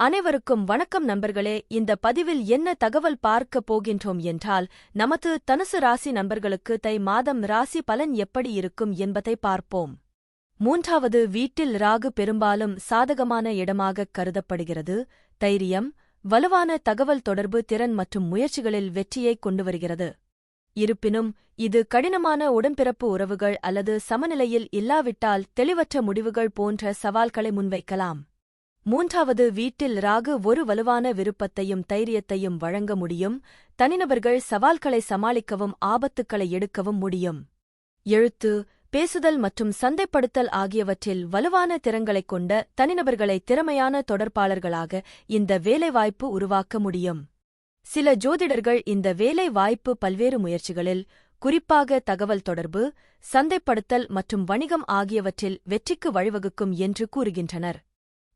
அனைவருக்கும் வணக்கம் நண்பர்களே. இந்த பதிவில் என்ன தகவல் பார்க்க போகின்றோம் என்றால் நமது தனுசு ராசி நண்பர்களுக்கு தை மாதம் ராசி பலன் எப்படி இருக்கும் என்பதை பார்ப்போம். மூன்றாவது வீட்டில் ராகு பெரும்பாலும் சாதகமான இடமாகக் கருதப்படுகிறது. தைரியம் வலுவான தகவல் தொடர்பு திறன் மற்றும் முயற்சிகளில் வெற்றியைக் கொண்டு வருகிறது. இருப்பினும் இது கடினமான உடன்பிறப்பு உறவுகள் அல்லது சமநிலையில் இல்லாவிட்டால் தெளிவற்ற முடிவுகள் போன்ற சவால்களை முன்வைக்கலாம். மூன்றாவது வீட்டில் ராகு ஒரு வலுவான விருப்பத்தையும் தைரியத்தையும் வழங்க முடியும். தனிநபர்கள் சவால்களை சமாளிக்கவும் ஆபத்துக்களை எடுக்கவும் முடியும். எழுத்து பேசுதல் மற்றும் சந்தைப்படுத்தல் ஆகியவற்றில் வலுவான திறங்களைக் கொண்ட தனிநபர்களை திறமையான தொடர்பாளர்களாக இந்த வேலைவாய்ப்பு உருவாக்க முடியும். சில ஜோதிடர்கள் இந்த வேலை வாய்ப்பு பல்வேறு முயற்சிகளில் குறிப்பாக தகவல் தொடர்பு சந்தைப்படுத்தல் மற்றும் வணிகம் ஆகியவற்றில் வெற்றிக்கு வழிவகுக்கும் என்று கூறுகின்றனர்.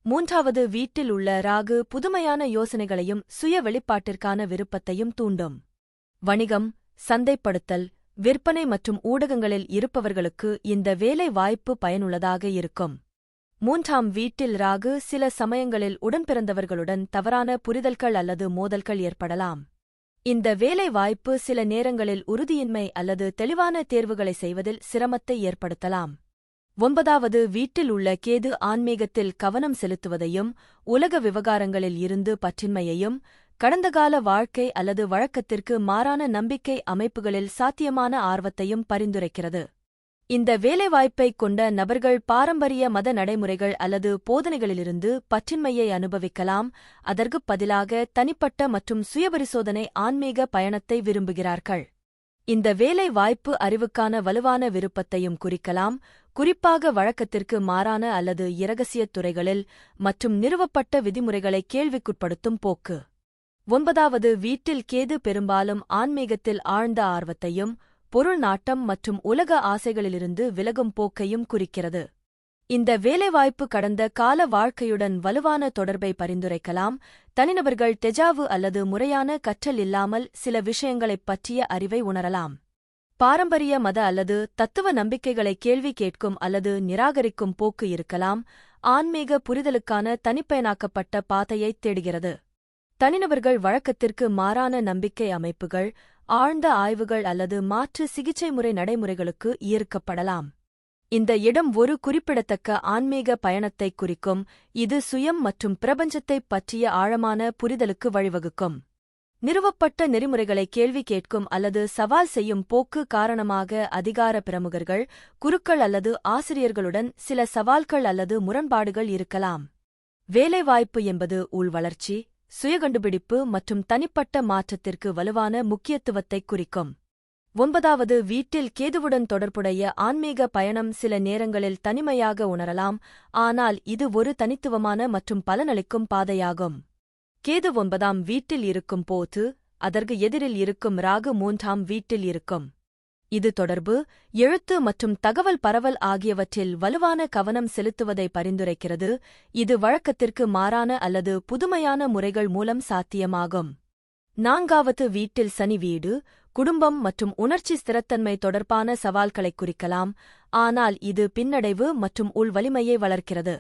மூன்றாவது வீட்டில் உள்ள ராகு புதுமையான யோசனைகளையும் சுய வெளிப்பாட்டிற்கான விருப்பத்தையும் தூண்டும். வணிகம் சந்தைப்படுத்தல் விற்பனை மற்றும் ஊடகங்களில் இருப்பவர்களுக்கு இந்த வேலை வாய்ப்பு பயனுள்ளதாக இருக்கும். மூன்றாம் வீட்டில் ராகு சில சமயங்களில் உடன்பிறந்தவர்களுடன் தவறான புரிதல்கள் அல்லது மோதல்கள் ஏற்படலாம். இந்த வேலை வாய்ப்பு சில நேரங்களில் உறுதியின்மை அல்லது தெளிவான தேர்வுகளை செய்வதில் சிரமத்தை ஏற்படுத்தலாம். ஒன்பதாவது வீட்டில் உள்ள கேது ஆன்மீகத்தில் கவனம் செலுத்துவதையும் உலக விவகாரங்களில் இருந்து பற்றின்மையையும் கடந்தகால வாழ்க்கை அல்லது வழக்கத்திற்கு மாறான நம்பிக்கை அமைப்புகளில் சாத்தியமான ஆர்வத்தையும் பரிந்துரைக்கிறது. இந்த வேலைவாய்ப்பைக் கொண்ட நபர்கள் பாரம்பரிய மத நடைமுறைகள் அல்லது போதனைகளிலிருந்து பற்றின்மையை அனுபவிக்கலாம். அதற்குப் பதிலாக தனிப்பட்ட மற்றும் சுயபரிசோதனை ஆன்மீக பயணத்தை விரும்புகிறார்கள். இந்த வேலை வாய்ப்பு அறிவுக்கான வலுவான விருப்பத்தையும் குறிக்கலாம். குறிப்பாக வழக்கத்திற்கு மாறான அல்லது இரகசியத் துறைகளில் மற்றும் நிறுவப்பட்ட விதிமுறைகளை கேள்விக்குட்படுத்தும் போக்கு. ஒன்பதாவது வீட்டில் கேது பெரும்பாலும் ஆன்மீகத்தில் ஆழ்ந்த ஆர்வத்தையும் பொருள் நாட்டம் மற்றும் உலக ஆசைகளிலிருந்து விலகும் போக்கையும் குறிக்கிறது. இந்த வேலைவாய்ப்பு கடந்த கால வாழ்க்கையுடன் வலுவான தொடர்பை பரிந்துரைக்கலாம். தனிநபர்கள் தெஜாவு அல்லது முறையான கற்றல் இல்லாமல் சில விஷயங்களைப் பற்றிய அறிவை உணரலாம். பாரம்பரிய மத அல்லது தத்துவ நம்பிக்கைகளை கேள்வி கேட்கும் அல்லது நிராகரிக்கும் போக்கு இருக்கலாம். ஆன்மீக புரிதலுக்கான தனிப்பயனாக்கப்பட்ட பாதையைத் தேடுகிறது. தனிநபர்கள் வழக்கத்திற்கு மாறான நம்பிக்கை அமைப்புகள் ஆழ்ந்த ஆய்வுகள் அல்லது மாற்று சிகிச்சை முறை நடைமுறைகளுக்கு ஈர்க்கப்படலாம். இந்த இடம் ஒரு குறிப்பிடத்தக்க ஆன்மீக பயணத்தைக் குறிக்கும். இது சுயம் மற்றும் பிரபஞ்சத்தைப் பற்றிய ஆழமான புரிதலுக்கு வழிவகுக்கும். நிறுவப்பட்ட நெறிமுறைகளை கேள்வி கேட்கும் அல்லது சவால் செய்யும் போக்கு காரணமாக அதிகார பிரமுகர்கள் குருக்கள் அல்லது ஆசிரியர்களுடன் சில சவால்கள் அல்லது முரண்பாடுகள் இருக்கலாம். வேலைவாய்ப்பு என்பது உள்வளர்ச்சி சுயகண்டுபிடிப்பு மற்றும் தனிப்பட்ட மாற்றத்திற்கு வலுவான முக்கியத்துவத்தைக் குறிக்கும். ஒன்பதாவது வீட்டில் கேதுவுடன் தொடர்புடைய ஆன்மீக பயணம் சில நேரங்களில் தனிமையாக உணரலாம் ஆனால் இது ஒரு தனித்துவமான மற்றும் பலனளிக்கும் பாதையாகும். கேது ஒன்பதாம் வீட்டில் இருக்கும் போது அதற்கு எதிரில் இருக்கும் ராகு மூன்றாம் வீட்டில் இருக்கும். இது தொடர்பு எழுத்து மற்றும் தகவல் பரவல் ஆகியவற்றில் வலுவான கவனம் செலுத்துவதை பரிந்துரைக்கிறது. இது வழக்கத்திற்கு மாறான அல்லது புதுமையான முறைகள் மூலம் சாத்தியமாகும். நான்காவது வீட்டில் சனி வீடு குடும்பம் மற்றும் உணர்ச்சி ஸ்திரத்தன்மை தொடர்பான சவால்களைக் குறிக்கலாம். ஆனால் இது பின்னடைவு மற்றும் உள்வலிமையை வளர்க்கிறது.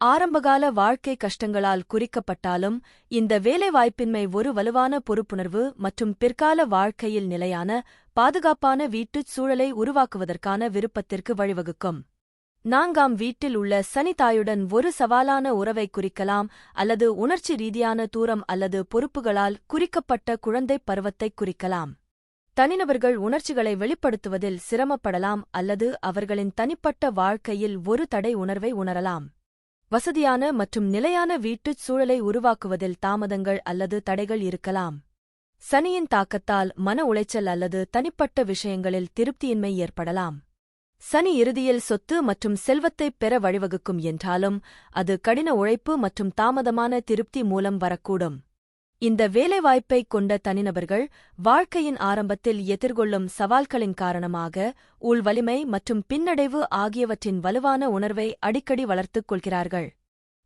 ஆரம்பகால வாழ்க்கை கஷ்டங்களால் குறிக்கப்பட்டாலும் இந்த வேலைவாய்ப்பின்மை ஒரு வலுவான பொறுப்புணர்வு மற்றும் பிற்கால வாழ்க்கையில் நிலையான பாதுகாப்பான வீட்டுச் சூழலை உருவாக்குவதற்கான விருப்பத்திற்கு வழிவகுக்கும். நான்காம் வீட்டில் உள்ள சனி தாயுடன் ஒரு சவாலான உறவை குறிக்கலாம் அல்லது உணர்ச்சி ரீதியான தூரம் அல்லது பொறுப்புகளால் குறிக்கப்பட்ட குழந்தைப் பருவத்தைக் குறிக்கலாம். தனிநபர்கள் உணர்ச்சிகளை வெளிப்படுத்துவதில் சிரமப்படலாம் அல்லது அவர்களின் தனிப்பட்ட வாழ்க்கையில் ஒரு தடை உணர்வை உணரலாம். வசதியான மற்றும் நிலையான வீட்டுச் சூழலை உருவாக்குவதில் தாமதங்கள் அல்லது தடைகள் இருக்கலாம். சனியின் தாக்கத்தால் மன உளைச்சல் அல்லது தனிப்பட்ட விஷயங்களில் திருப்தியின்மை ஏற்படலாம். சனி இறுதியில் சொத்து மற்றும் செல்வத்தைப் பெற வழிவகுக்கும் என்றாலும் அது கடின உழைப்பு மற்றும் தாமதமான திருப்தி மூலம் வரக்கூடும். இந்த வேலைவாய்ப்பைக் கொண்ட தனிநபர்கள் வாழ்க்கையின் ஆரம்பத்தில் எதிர்கொள்ளும் சவால்களின் காரணமாக உள்வலிமை மற்றும் பின்னடைவு ஆகியவற்றின் வலுவான உணர்வை அடிக்கடி வளர்த்துக் கொள்கிறார்கள்.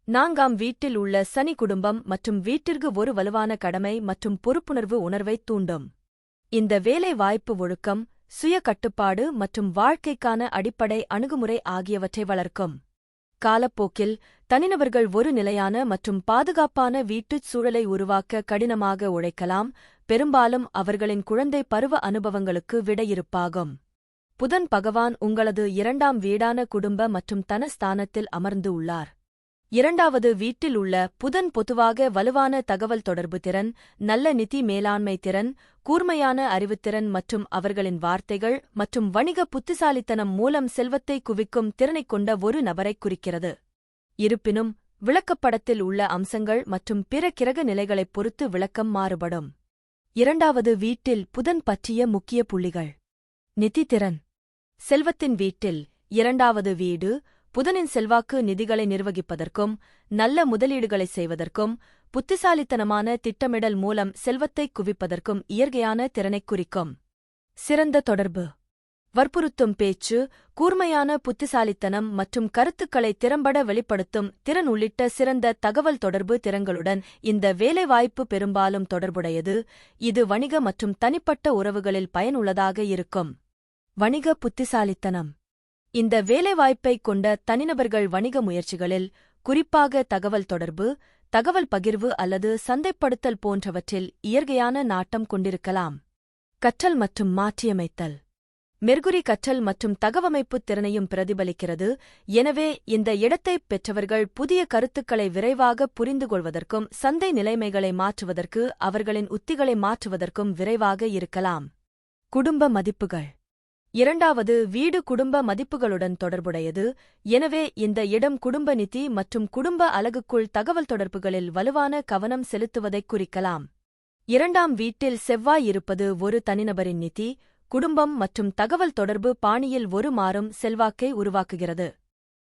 நான்காம் வீட்டில் உள்ள சனி குடும்பம் மற்றும் வீட்டிற்கு ஒரு வலுவான கடமை மற்றும் பொறுப்புணர்வு உணர்வைத் தூண்டும். இந்த வேலை வாய்ப்பு ஒழுக்கம் சுய கட்டுப்பாடு மற்றும் வாழ்க்கைக்கான அடிப்படை அணுகுமுறை ஆகியவற்றை வளர்க்கும். காலப்போக்கில் தனிநபர்கள் ஒரு நிலையான மற்றும் பாதுகாப்பான வீட்டுச் சூழலை உருவாக்க கடினமாக உழைக்கலாம். பெரும்பாலும் அவர்களின் குழந்தை பருவ அனுபவங்களுக்கு விடையிருப்பாகும். புதன் பகவான் உங்களது இரண்டாம் வீடான குடும்ப மற்றும் தனஸ்தானத்தில் அமர்ந்து உள்ளார். இரண்டாவது வீட்டில் உள்ள புதன் பொதுவாக வலுவான தகவல் தொடர்பு திறன் நல்ல நிதி மேலாண்மை திறன் கூர்மையான அறிவுத்திறன் மற்றும் அவர்களின் வார்த்தைகள் மற்றும் வணிக புத்திசாலித்தனம் மூலம் செல்வத்தை குவிக்கும் திறனைக் கொண்ட ஒரு நபரைக் குறிக்கிறது. இருப்பினும் விளக்கப்படத்தில் உள்ள அம்சங்கள் மற்றும் பிற கிரக நிலைகளைப் பொறுத்து விளக்கம் மாறுபடும். இரண்டாவது வீட்டில் புதன் பற்றிய முக்கிய புள்ளிகள். நிதித்திறன் செல்வத்தின் வீட்டில் இரண்டாவது வீடு புதனின் செல்வாக்கு நிதிகளை நிர்வகிப்பதற்கும் நல்ல முதலீடுகளை செய்வதற்கும் புத்திசாலித்தனமான திட்டமிடல் மூலம் செல்வத்தை குவிப்பதற்கும் இயற்கையான திறனைக் குறிக்கும். சிறந்த தொடர்பு. வற்புறுத்தும் பேச்சு கூர்மையான புத்திசாலித்தனம் மற்றும் கருத்துக்களை திறம்பட வெளிப்படுத்தும் திறன் உள்ளிட்ட சிறந்த தகவல் தொடர்பு திறங்களுடன் இந்த வேலைவாய்ப்பு பெரும்பாலும் தொடர்புடையது. இது வணிக மற்றும் தனிப்பட்ட உறவுகளில் பயனுள்ளதாக இருக்கும். வணிக புத்திசாலித்தனம். இந்த வேலைவாய்ப்பைக் கொண்ட தனிநபர்கள் வணிக முயற்சிகளில் குறிப்பாக தகவல் தொடர்பு தகவல் பகிர்வு அல்லது சந்தைப்படுத்தல் போன்றவற்றில் இயற்கையான நாட்டம் கொண்டிருக்கலாம். கற்றல் மற்றும் மாற்றியமைத்தல். மெர்குரி கற்றல் மற்றும் தகவமைப்புத் திறனையும் பிரதிபலிக்கிறது. எனவே இந்த இடத்தைப் பெற்றவர்கள் புதிய கருத்துக்களை விரைவாக புரிந்துகொள்வதற்கும் சந்தை நிலைமைகளை மாற்றுவதற்கு அவர்களின் உத்திகளை மாற்றுவதற்கும் விரைவாக இருக்கலாம். குடும்ப மதிப்புகள். இரண்டாவது வீடு குடும்ப மதிப்புகளுடன் தொடர்புடையது. எனவே இந்த இடம் குடும்ப நிதி மற்றும் குடும்ப அலகுக்குள் தகவல் தொடர்புகளில் வலுவான கவனம் செலுத்துவதைக் குறிக்கலாம். இரண்டாம் வீட்டில் செவ்வாய் இருப்பது ஒரு தனிநபரின் நிதி குடும்பம் மற்றும் தகவல் தொடர்பு பாணியில் ஒரு மாறும் செல்வாக்கை உருவாக்குகிறது.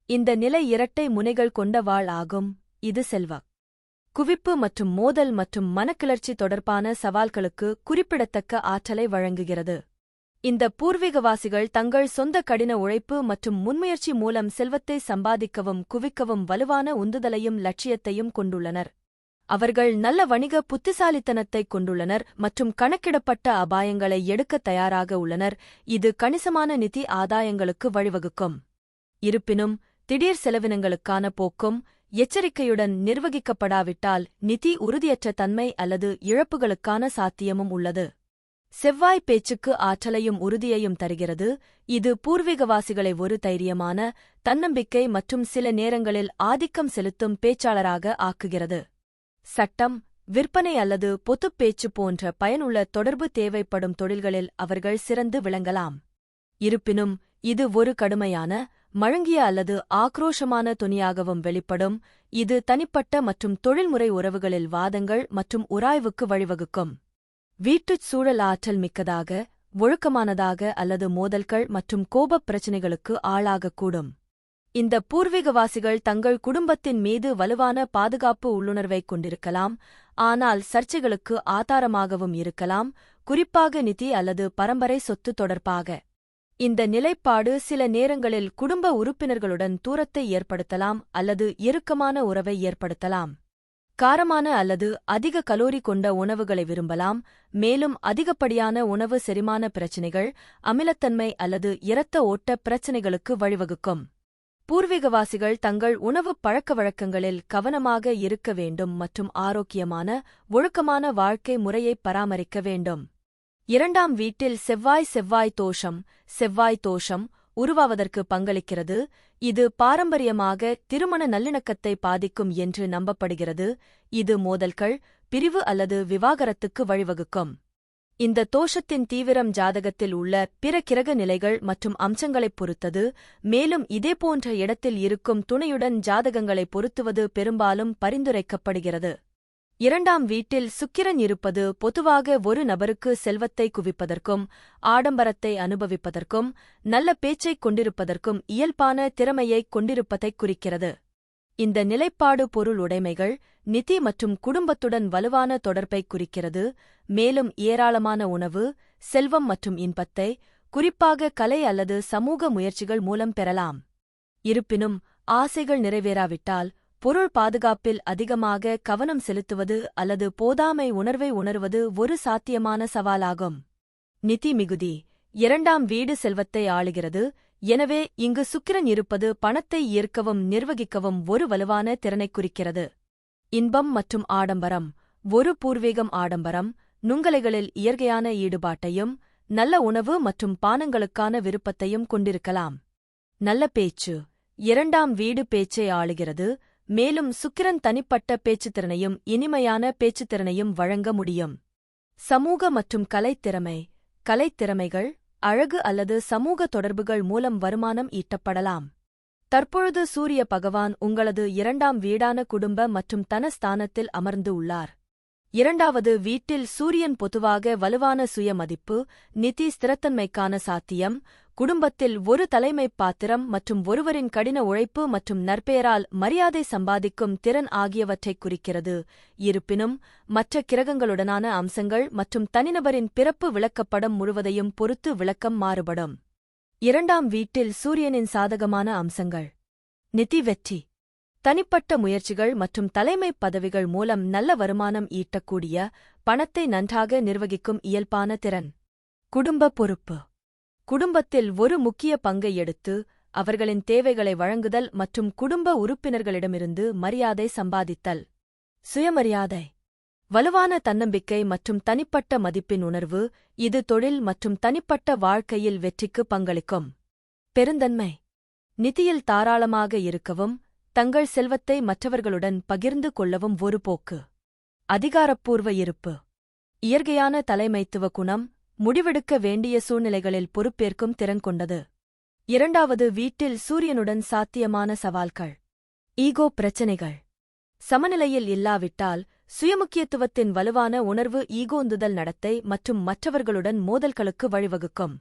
இந்த நிலை இரட்டை முனைகள் கொண்ட வாழ் ஆகும். இது செல்வாக். குவிப்பு மற்றும் மோதல் மற்றும் மனக்கிளர்ச்சி தொடர்பான சவால்களுக்கு குறிப்பிடத்தக்க ஆற்றலை வழங்குகிறது. இந்த பூர்வீகவாசிகள் தங்கள் சொந்த கடின உழைப்பு மற்றும் முன்முயற்சி மூலம் செல்வத்தை சம்பாதிக்கவும் குவிக்கவும் வலுவான உந்துதலையும் லட்சியத்தையும் கொண்டுள்ளனர். அவர்கள் நல்ல வணிக புத்திசாலித்தனத்தைக் கொண்டுள்ளனர் மற்றும் கணக்கிடப்பட்ட அபாயங்களை எடுக்க தயாராக உள்ளனர். இது கணிசமான நிதி ஆதாயங்களுக்கு வழிவகுக்கும். இருப்பினும் திடீர் செலவினங்களுக்கான போக்கும் எச்சரிக்கையுடன் நிர்வகிக்கப்படாவிட்டால் நிதி உறுதியற்ற தன்மை அல்லது இழப்புகளுக்கான சாத்தியமும் உள்ளது. செவ்வாய் பேச்சுக்கு ஆற்றலையும் உறுதியையும் தருகிறது. இது பூர்வீகவாசிகளை ஒரு தைரியமான தன்னம்பிக்கை மற்றும் சில நேரங்களில் ஆதிக்கம் செலுத்தும் பேச்சாளராக ஆக்குகிறது. சட்டம் விற்பனை அல்லது பொதுப் பேச்சு போன்ற பயனுள்ள தொடர்பு தேவைப்படும் தொழில்களில் அவர்கள் சிறந்து விளங்கலாம். இருப்பினும் இது ஒரு கடுமையான மழுங்கிய அல்லது ஆக்ரோஷமான துணியாகவும் வெளிப்படும். இது தனிப்பட்ட மற்றும் தொழில்முறை உறவுகளில் வாதங்கள் மற்றும் உராய்வுக்கு வழிவகுக்கும். வீட்டுச் சூழல் ஆற்றல் மிக்கதாக ஒழுக்கமானதாக அல்லது மோதல்கள் மற்றும் கோபப் பிரச்சினைகளுக்கு ஆளாகக்கூடும். இந்த பூர்வீகவாசிகள் தங்கள் குடும்பத்தின் மீது வலுவான பாதுகாப்பு உள்ளுணர்வைக் கொண்டிருக்கலாம் ஆனால் சர்ச்சைகளுக்கு ஆதாரமாகவும் இருக்கலாம் குறிப்பாக நிதி அல்லது பரம்பரை சொத்து தொடர்பாக. இந்த நிலைப்பாடு சில நேரங்களில் குடும்ப உறுப்பினர்களுடன் தூரத்தை ஏற்படுத்தலாம் அல்லது இறுக்கமான உறவை ஏற்படுத்தலாம். காரமான அல்லது அதிக கலோரி கொண்ட உணவுகளை விரும்பலாம். மேலும் அதிகப்படியான உணவு செரிமான பிரச்சினைகள் அமிலத்தன்மை அல்லது இரத்த ஓட்ட பிரச்சினைகளுக்கு வழிவகுக்கும். பூர்வீகவாசிகள் தங்கள் உணவு பழக்கவழக்கங்களில் கவனமாக இருக்க வேண்டும் மற்றும் ஆரோக்கியமான ஒழுக்கமான வாழ்க்கை முறையை பராமரிக்க வேண்டும். இரண்டாம் வீட்டில் செவ்வாய் செவ்வாய் தோஷம் செவ்வாய் தோஷம் உருவாவதற்கு பங்களிக்கிறது. இது பாரம்பரியமாக திருமண நல்லிணக்கத்தை பாதிக்கும் என்று நம்பப்படுகிறது. இது மோதல்கள் பிரிவு அல்லது விவாகரத்துக்கு வழிவகுக்கும். இந்த தோஷத்தின் தீவிரம் ஜாதகத்தில் உள்ள பிற கிரக நிலைகள் மற்றும் அம்சங்களைப் பொறுத்தது. மேலும் இதேபோன்ற இடத்தில் இருக்கும் துணையுடன் ஜாதகங்களை பொருத்துவது பெரும்பாலும் பரிந்துரைக்கப்படுகிறது. இரண்டாம் வீட்டில் சுக்கிரன் இருப்பது பொதுவாக ஒரு நபருக்கு செல்வத்தை குவிப்பதற்கும் ஆடம்பரத்தை அனுபவிப்பதற்கும் நல்ல பேச்சைக் கொண்டிருப்பதற்கும் இயல்பான திறமையைக் கொண்டிருப்பதைக் குறிக்கிறது. இந்த நிலைப்பாடு பொருள் உடைமைகள் நிதி மற்றும் குடும்பத்துடன் வலுவான தொடர்பைக் குறிக்கிறது. மேலும் ஏராளமான உணவு செல்வம் மற்றும் இன்பத்தை குறிப்பாக கலை அல்லது சமூக முயற்சிகள் மூலம் பெறலாம். இருப்பினும் ஆசைகள் நிறைவேறாவிட்டால் பொருள் பாதுகாப்பில் அதிகமாக கவனம் செலுத்துவது அல்லது போதாமை உணர்வை உணர்வது ஒரு சாத்தியமான சவாலாகும். நிதி மிகுதி இரண்டாம் வீடு செல்வத்தை ஆளுகிறது எனவே இங்கு சுக்கிரன் இருப்பது பணத்தை ஈர்க்கவும் நிர்வகிக்கவும் ஒரு வலுவான திறனைக் குறிக்கிறது. இன்பம் மற்றும் ஆடம்பரம் ஒரு பூர்வீகம் ஆடம்பரம் நுங்கலைகளில் இயற்கையான ஈடுபாட்டையும் நல்ல உணவு மற்றும் பானங்களுக்கான விருப்பத்தையும் கொண்டிருக்கலாம். நல்ல பேச்சு இரண்டாம் வீடு பேச்சை ஆளுகிறது மேலும் சுக்கிரன் தனிப்பட்ட பேச்சுத்திறனையும் இனிமையான பேச்சுத்திறனையும் வழங்க முடியும். சமூக மற்றும் கலைத்திறமை கலைத்திறமைகள் அழகு அல்லது சமூக தொடர்புகள் மூலம் வருமானம் ஈட்டப்படலாம். தற்பொழுது சூரிய பகவான் உங்களது இரண்டாம் வீடான குடும்ப மற்றும் தனஸ்தானத்தில் அமர்ந்து உள்ளார். இரண்டாவது வீட்டில் சூரியன் பொதுவாக வலுவான சுயமதிப்பு நிதி ஸ்திரத்தன்மைக்கான சாத்தியம் குடும்பத்தில் ஒரு தலைமைப் பாத்திரம் மற்றும் ஒருவரின் கடின உழைப்பு மற்றும் நற்பெயரால் மரியாதை சம்பாதிக்கும் திறன் ஆகியவற்றைக் குறிக்கிறது. இருப்பினும் மற்ற கிரகங்களுடனான அம்சங்கள் மற்றும் தனிநபரின் பிறப்பு விளக்கப்படம் முழுவதையும் பொறுத்து விளக்கம் மாறுபடும். இரண்டாம் வீட்டில் சூரியனின் சாதகமான அம்சங்கள். நிதி வெற்றி. தனிப்பட்ட முயற்சிகள் மற்றும் தலைமைப் பதவிகள் மூலம் நல்ல வருமானம் ஈட்டக்கூடிய பணத்தை நன்றாக நிர்வகிக்கும் இயல்பான திறன். குடும்ப பொறுப்பு. குடும்பத்தில் ஒரு முக்கிய பங்கை எடுத்து அவர்களின் தேவைகளை வழங்குதல் மற்றும் குடும்ப உறுப்பினர்களிடமிருந்து மரியாதை சம்பாதித்தல். சுயமரியாதை. வலுவான தன்னம்பிக்கை மற்றும் தனிப்பட்ட மதிப்பின் உணர்வு இது தொழில் மற்றும் தனிப்பட்ட வாழ்க்கையில் வெற்றிக்கு பங்களிக்கும். பெருந்தன்மை. நிதியில் தாராளமாக இருக்கவும் தங்கள் செல்வத்தை மற்றவர்களுடன் பகிர்ந்து கொள்ளவும் ஒரு போக்கு. அதிகாரப்பூர்வ இருப்பு. இயற்கையான தலைமைத்துவ குணம் முடிவெடுக்க வேண்டிய சூழ்நிலைகளில் பொறுப்பேற்கும் திறன் கொண்டது. இரண்டாவது வீட்டில் சூரியனுடன் சாத்தியமான சவால்கள். ஈகோ பிரச்சினைகள். சமநிலையில் இல்லாவிட்டால் சுயமுக்கியத்துவத்தின் வலுவான உணர்வு ஈகோந்துதல் நடத்தை மற்றும் மற்றவர்களுடன் மோதல்களுக்கு வழிவகுக்கும்.